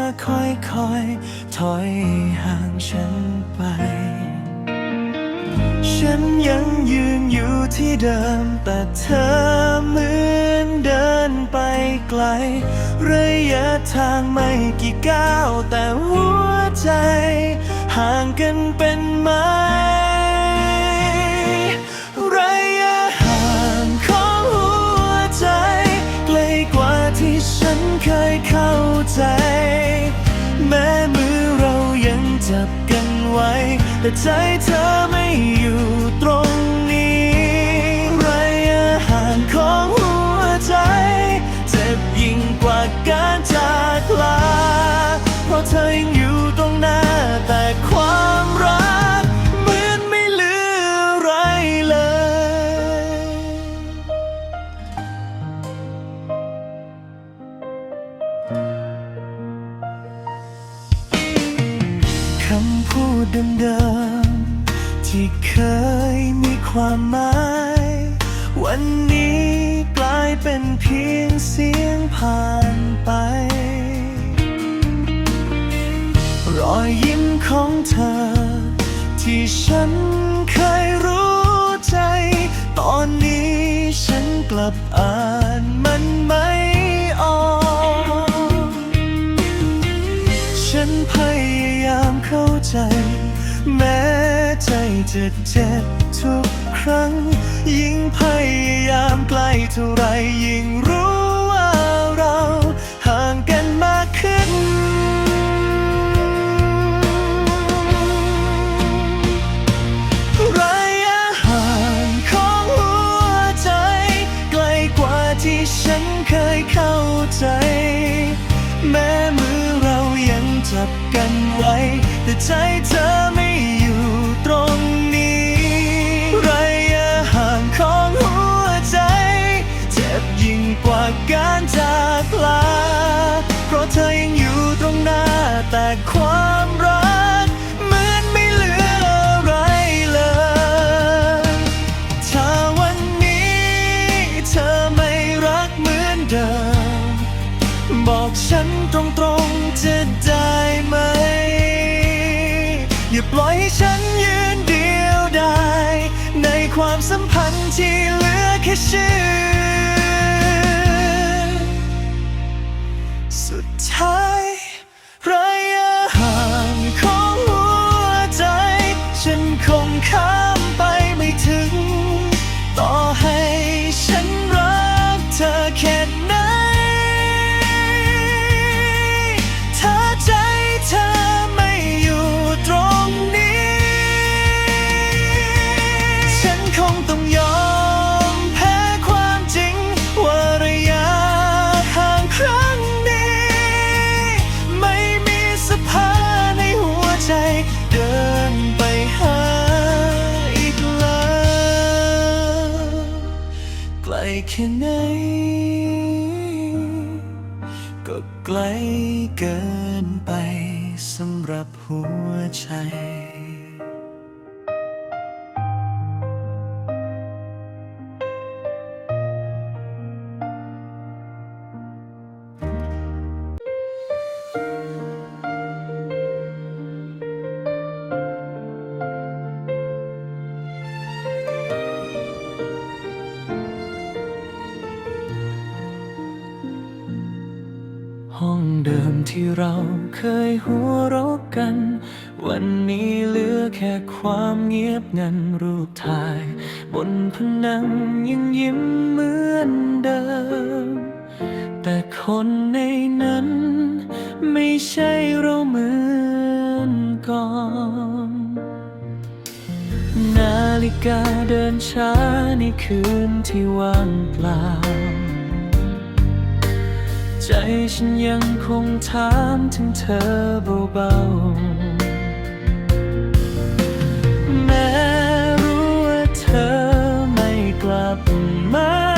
อค่อยๆ ถอยห่างฉันไป ฉันยังยืนอยู่ที่เดิม แต่เธอเหมือนเดินไปไกล ระยะทางไม่กี่ก้าว แต่หัวใจ ห่างกันเป็นไม้ เคยเข้าใจ แม้มือเรายังจับกันไว้ แต่ใจเธอไม่อยู่ตรง ของเธอ ที่ฉันเคยรู้ใจ ตอนนี้ฉันกลับอ่านมันไม่ออก ฉันพยายามเข้าใจ แม้ใจจะเจ็บทุกครั้ง ยิ่งพยายามใกล้เท่าไรยิ่งรู้ จับกันไว้ แต่ใจเธอไม่อยู่ตรงนี้ ระยะห่างของหัวใจ เจ็บยิ่งกว่าการจากลา เพราะเธอยังอยู่ตรงหน้าแต่ความรัก แค่ไหน ก็ไกลเกินไปสำหรับหัวใจ ที่เราเคยหัวเราะกัน วันนี้เหลือแค่ความเงียบงันรูปถ่าย บนผนังยังยิ้มเหมือนเดิม แต่คนในนั้น ไม่ใช่เราเหมือนก่อนนาฬิกาเดินช้าในคืนที่ว่างเปล่า ใจฉันยังคงถามถึงเธอเบาๆ แม้รู้ว่าเธอไม่กลับมา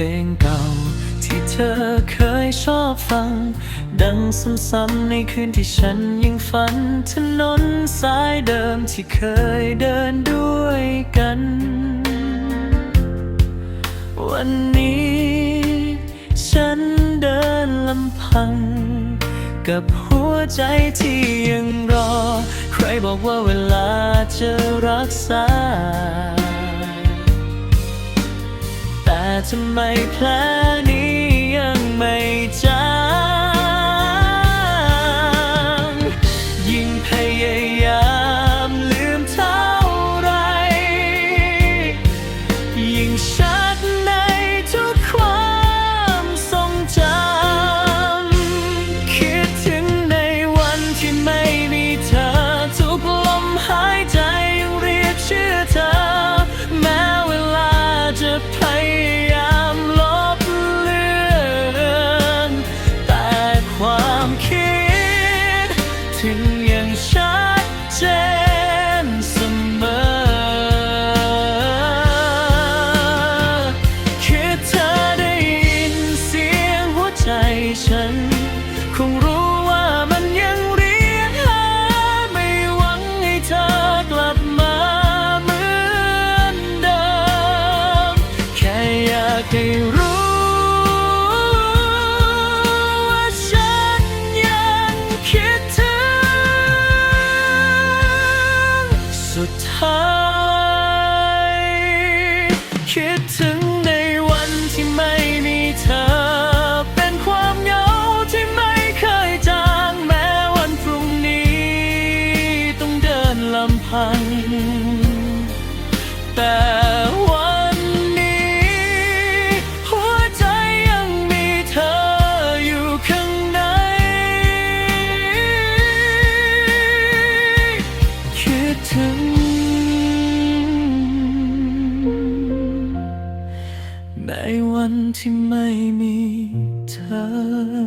ลงเก่า ที่เธอเคยชอบฟัง ดังซ้ำๆในคืนที่ฉันยังฝันถนนสายเดิมที่เคยเดินด้วยกัน วันนี้ ฉันเดินลำพัง กับหัวใจที่ยังรอ ใครบอกว่าเวลาจะรักษา ทำไมแผลนี้ยังไม่จาง คิดถึง ทุก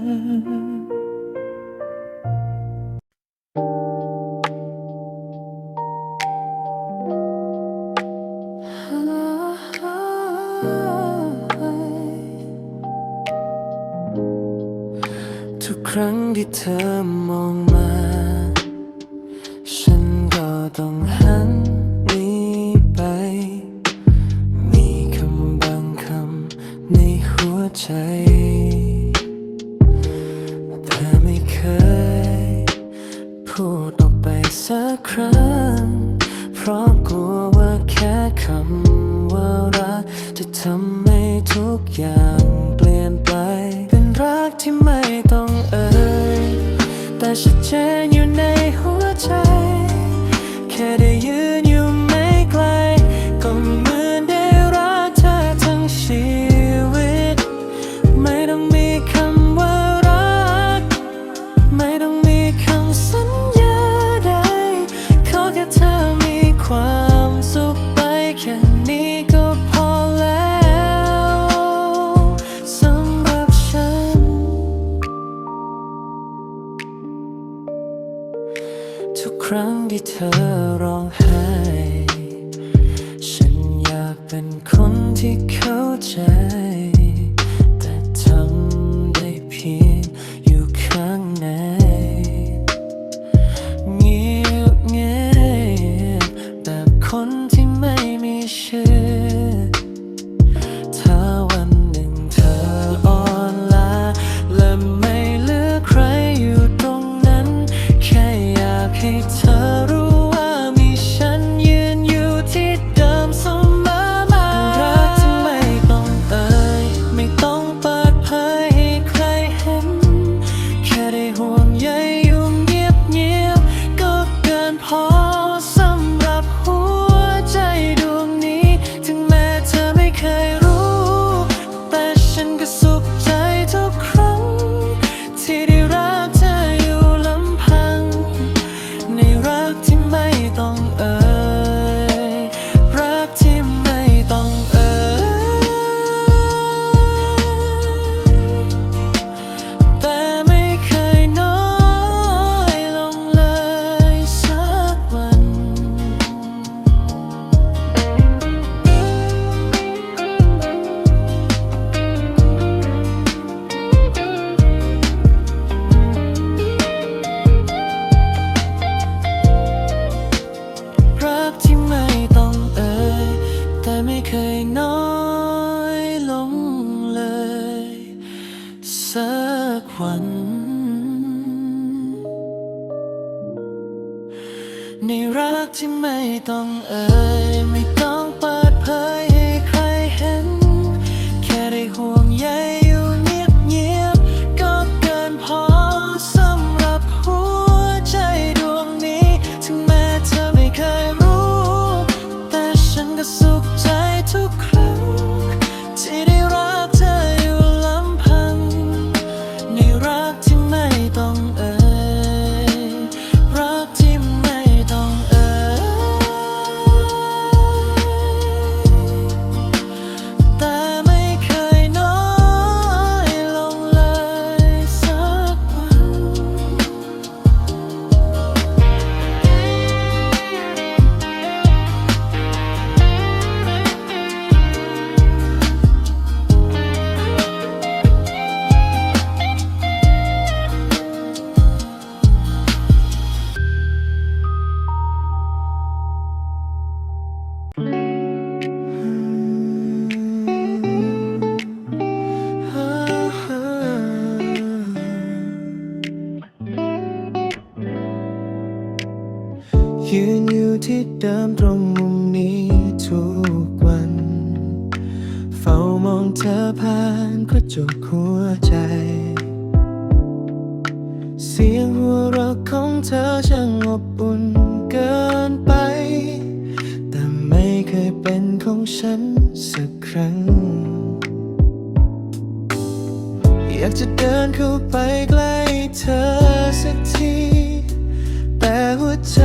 ครั้งที่เธอมอง คำว่ารัก จะทำให้ทุกอย่างเปลี่ยนไป เป็นรักที่ไม่ต้องเอ่ย แต่ชัดเจนอยู่ในหัวใจ แค่ได้ยืน รั้งที่เธอร้องไห้ ฉันอยากเป็นคนที่เข้าใจ ต้อ เธอผ่านกระจกหัวใจ เสียงหัวเราะของเธอช่างอบอุ่นเกินไป แต่ไม่เคยเป็นของฉันสักครั้ง อยากจะเดินเข้าไปใกล้เธอสักที แต่หัวใจ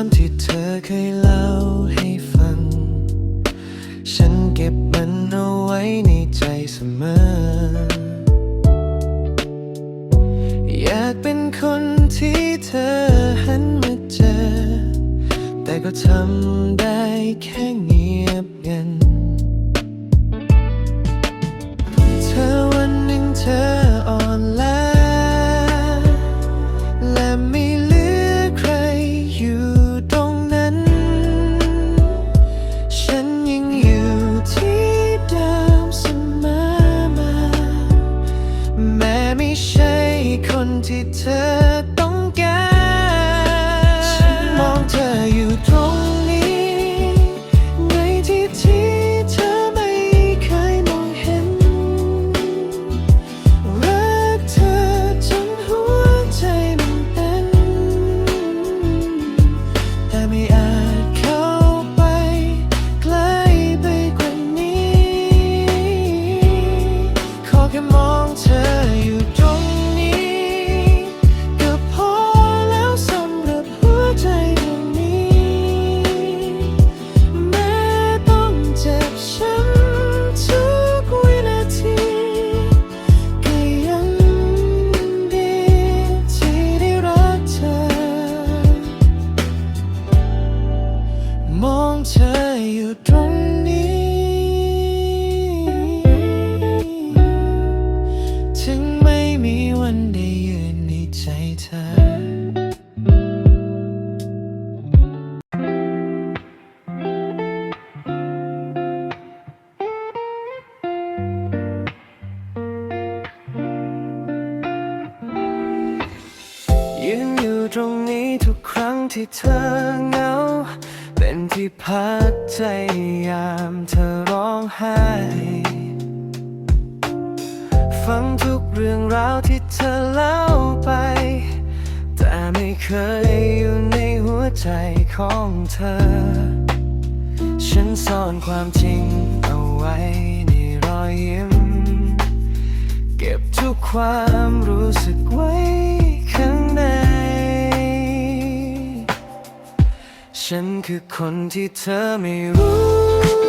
ามที่เธอเคยเล่าให้ฟัง ฉันเก็บมันเอาไว้ในใจเสมอ อยากเป็นคนที่เธอหันมาเจอ แต่ก็ทำได้แค่ แค่มองเธออยู่ ที่เธอเหงา เป็นที่พักใจยามเธอร้องไห้ ฟังทุกเรื่องราวที่เธอเล่าไป แต่ไม่เคยอยู่ในหัวใจของเธอ ฉันซ่อนความจริงเอาไว้ในรอยยิ้ม เก็บทุกความรู้สึกไว้ ฉันคือคนที่เธอไม่รู้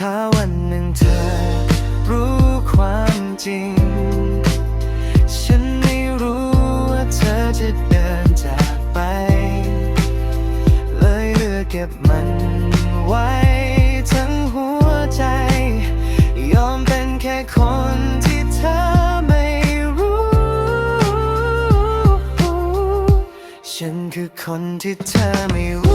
ถ้าวันหนึ่งเธอรู้ความจริง ฉันไม่รู้ว่าเธอจะเดินจากไป เลยเลือกเก็บมันไว้ทั้งหัวใจ ยอมเป็นแค่คนที่เธอไม่รู้ ฉันคือคนที่เธอไม่รู้